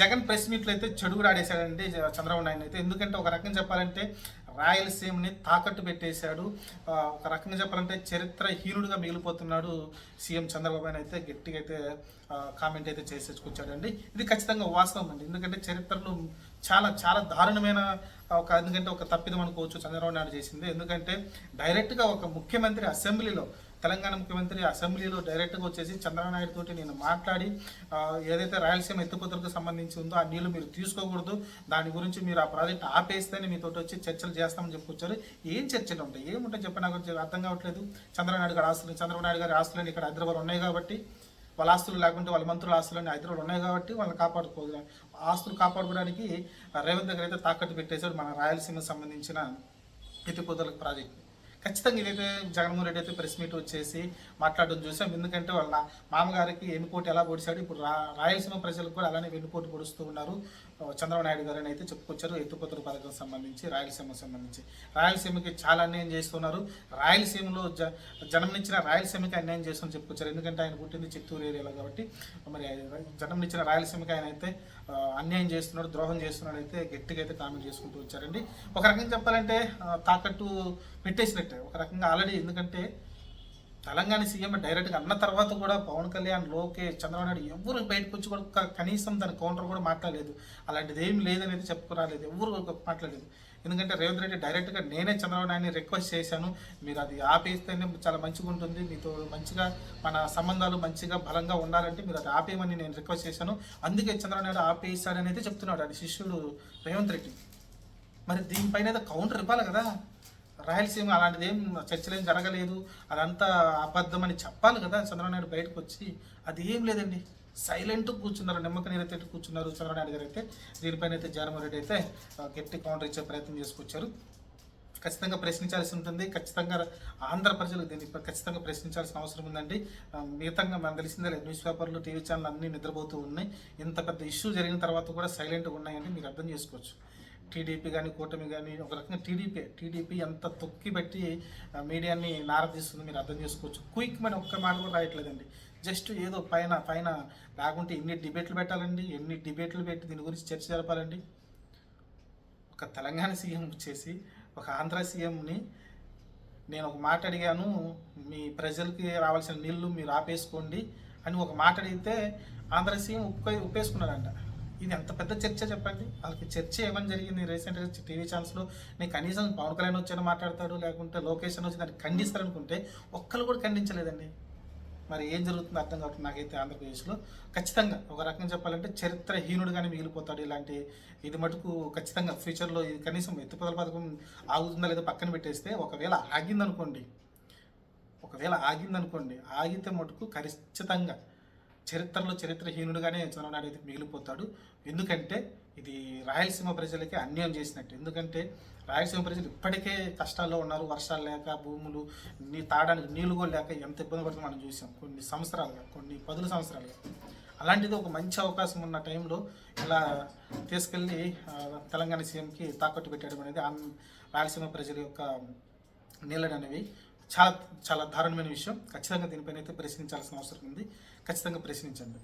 Jagan press మీట్లో అయితే చెడు కూడా ఆడేశాడండి చంద్రబాబు నాయుడు అయితే. ఎందుకంటే ఒక రకంగా చెప్పాలంటే రాయలసీమని తాకట్టు పెట్టేశాడు. ఒక రకంగా చెప్పాలంటే చరిత్ర హీరుడుగా మిగిలిపోతున్నాడు సీఎం చంద్రబాబు నాయుడు అయితే. గట్టిగా అయితే కామెంట్ అయితే చేసేసుకొచ్చాడండి ఇది ఖచ్చితంగా వాస్తవం అండి. ఎందుకంటే చరిత్రలో చాలా చాలా దారుణమైన ఒక ఎందుకంటే ఒక తప్పిదం అనుకోవచ్చు చంద్రబాబు నాయుడు చేసింది. ఎందుకంటే డైరెక్ట్గా ఒక ముఖ్యమంత్రి అసెంబ్లీలో తెలంగాణ ముఖ్యమంత్రి అసెంబ్లీలో డైరెక్ట్గా వచ్చేసి చంద్రనాయుడు తోటి నేను మాట్లాడి ఏదైతే రాయలసీమ ఎత్తుపోతలకు సంబంధించి ఉందో ఆ నీళ్ళు మీరు తీసుకోకూడదు. దాని గురించి మీరు ఆ ప్రాజెక్ట్ ఆపేస్తేనే మీతో వచ్చి చర్చలు చేస్తామని చెప్పుకొచ్చారు. ఏం చర్చలు ఉంటాయి? ఏముంటాయి? చెప్పి నాకు అర్థం కావట్లేదు. చంద్రనాయుడు గారి ఆస్తులు చంద్రబాబు నాయుడు గారి ఆస్తులని ఇక్కడ హైదరాబాద్ ఉన్నాయి కాబట్టి వాళ్ళ ఆస్తులు లేకుంటే వాళ్ళ మంత్రుల ఆస్తులన్నీ హైదరాబాద్ ఉన్నాయి కాబట్టి వాళ్ళని కాపాడుకో ఆస్తులు కాపాడుకోవడానికి రేవంత్ దగ్గర అయితే తాకట్టు పెట్టేశాడు మన రాయలసీమకు సంబంధించిన ఎత్తిపోతల ప్రాజెక్ట్ ఖచ్చితంగా ఇదైతే జగన్మోహన్ రెడ్డి అయితే ప్రెస్ మీట్ వచ్చేసి మాట్లాడడం చూసాం. ఎందుకంటే వాళ్ళ మామగారికి ఎన్నుకోటి ఎలా పొడిచాడు ఇప్పుడు రా రాయలసీమ ప్రజలకు కూడా అలానే వెన్నుపోటు పొడుస్తూ ఉన్నారు. చంద్రబాబు నాయుడు గారు అని అయితే చెప్పుకొచ్చారు. ఎత్తుపతుల పథకం సంబంధించి రాయలసీమకు సంబంధించి. రాయలసీమకి చాలా అన్యాయం చేస్తున్నారు. రాయలసీమలో జ జన్మనిచ్చిన రాయలసీమకి అన్యాయం చేస్తుందని చెప్పుకొచ్చారు. ఎందుకంటే ఆయన పుట్టింది చిత్తూరు ఏరియాలో కాబట్టి మరి జన్మనిచ్చిన రాయలసీమకి ఆయన అయితే అన్యాయం చేస్తున్నాడు ద్రోహం చేస్తున్నాడు అయితే గట్టిగా అయితే కామెంట్ చేసుకుంటూ వచ్చారండి. ఒక రకంగా చెప్పాలంటే తాకట్టు పెట్టేసినట్టు. ఒక రకంగా ఆల్రెడీ ఎందుకంటే తెలంగాణ సీఎం డైరెక్ట్గా అన్న తర్వాత కూడా పవన్ కళ్యాణ్ లోకేష్ చంద్రబాబు నాయుడు ఎవరు బయటకు వచ్చి కూడా కనీసం దాని కౌంటర్ కూడా మాట్లాడలేదు. అలాంటిది ఏం లేదనేది చెప్పుకురాలేదు. ఎవరు మాట్లాడలేదు. ఎందుకంటే రేవంత్ రెడ్డి డైరెక్ట్గా నేనే చంద్రబాబు నాయుడిని రిక్వెస్ట్ చేశాను. మీరు అది ఆపేస్తేనే చాలా మంచిగా ఉంటుంది. మీతో మంచిగా మన సంబంధాలు మంచిగా బలంగా ఉండాలంటే మీరు అది ఆపేయమని నేను రిక్వెస్ట్ చేశాను. అందుకే చంద్రబాబు నాయుడు ఆపేస్తాడని అయితే చెప్తున్నాడు అది శిష్యుడు రేవంత్ రెడ్డి. మరి దీనిపైన కౌంటర్ ఇవ్వాలి కదా. రాయలసీమ అలాంటిది ఏం చర్చలు ఏం జరగలేదు. అదంతా అబద్ధం అని చెప్పాలి కదా చంద్రబాబు నాయుడు బయటకు వచ్చి. అది ఏం లేదండి. సైలెంట్ కూర్చున్నారు నిమ్మక నీరైతే కూర్చున్నారు చంద్రబాబు నాయుడు గారు అయితే. దీనిపైన అయితే జగన్మోహన్ అయితే గట్టి కౌంటర్ ఇచ్చే ప్రయత్నం చేసుకొచ్చారు. ఖచ్చితంగా ప్రశ్నించాల్సి ఉంటుంది. ఖచ్చితంగా ఆంధ్ర ప్రజలు దీన్ని ఖచ్చితంగా ప్రశ్నించాల్సిన అవసరం ఉందండి. మిగతంగా మిగతాగా మనకు తెలిసిందే న్యూస్ పేపర్లు టీవీ ఛానల్ అన్నీ నిద్రపోతూ ఉన్నాయి. ఇంత పెద్ద ఇష్యూ జరిగిన తర్వాత కూడా సైలెంట్గా ఉన్నాయని మీరు అర్థం చేసుకోవచ్చు. టీడీపీ కానీ కూటమి కానీ ఒక రకంగా టీడీపీ టీడీపీ ఎంత తొక్కి పెట్టి మీడియాని నారదీస్తుంది మీరు అర్థం చేసుకోవచ్చు. క్విక్ మని ఒక్క మాట కూడా రాయట్లేదండి. జస్ట్ ఏదో పైన పైన లేకుంటే ఎన్ని డిబేట్లు పెట్టాలండి ఎన్ని డిబేట్లు పెట్టి దీని గురించి చర్చ జరపాలండి? ఒక తెలంగాణ సీఎం వచ్చేసి ఒక ఆంధ్ర సీఎంని నేను ఒక మాట అడిగాను మీ ప్రజలకి రావాల్సిన నీళ్ళు మీరు ఆపేసుకోండి అని ఒక మాట అడిగితే ఆంధ్ర సీఎం ఉప్పే ఉప్పేసుకున్నారంట ఇది ఎంత పెద్ద చర్చ చెప్పండి? వాళ్ళకి చర్చ ఏమని జరిగింది? రీసెంట్గా టీవీ ఛానల్స్లో నేను కనీసం పవన్ కళ్యాణ్ వచ్చి మాట్లాడతాడు? లేకుంటే లొకేషన్ వచ్చి దాన్ని ఖండిస్తారనుకుంటే ఒక్కరు కూడా ఖండించలేదండి. మరి ఏం జరుగుతుందో అర్థం కావట్లేదు నాకైతే ఆంధ్రప్రదేశ్లో ఖచ్చితంగా ఒక రకంగా చెప్పాలంటే చరిత్రహీనుడుగానే మిగిలిపోతాడు ఇలాంటి ఇది మటుకు ఖచ్చితంగా ఫ్యూచర్లో ఇది కనీసం ఎత్తుపదల పథకం ఆగుతుందా లేదో పక్కన పెట్టేస్తే ఒకవేళ ఆగిందనుకోండి ఒకవేళ ఆగిందనుకోండి ఆగితే మటుకు ఖచ్చితంగా చరిత్రలో చరిత్రహీనుడుగానే చంద్రబాబు నాయుడు అయితే మిగిలిపోతాడు. ఎందుకంటే ఇది రాయలసీమ ప్రజలకి అన్యాయం చేసినట్టు. ఎందుకంటే రాయలసీమ ప్రజలు ఇప్పటికే కష్టాల్లో ఉన్నారు. వర్షాలు లేక భూములు నీ తాగడానికి నీళ్ళు కూడా లేక ఎంత ఇబ్బంది పడుతుందో మనం చూసాం. కొన్ని సంవత్సరాలుగా కొన్ని పదుల సంవత్సరాలుగా. అలాంటిది ఒక మంచి అవకాశం ఉన్న టైంలో ఇలా తీసుకెళ్ళి తెలంగాణ సీఎంకి తాకట్టు పెట్టడం అనేది రాయలసీమ ప్రజల యొక్క నీళ్ళని చాలా చాలా దారుణమైన విషయం. ఖచ్చితంగా దీనిపైన అయితే ప్రశ్నించాల్సిన అవసరం ఉంది. ఖచ్చితంగా ప్రశ్నించండి.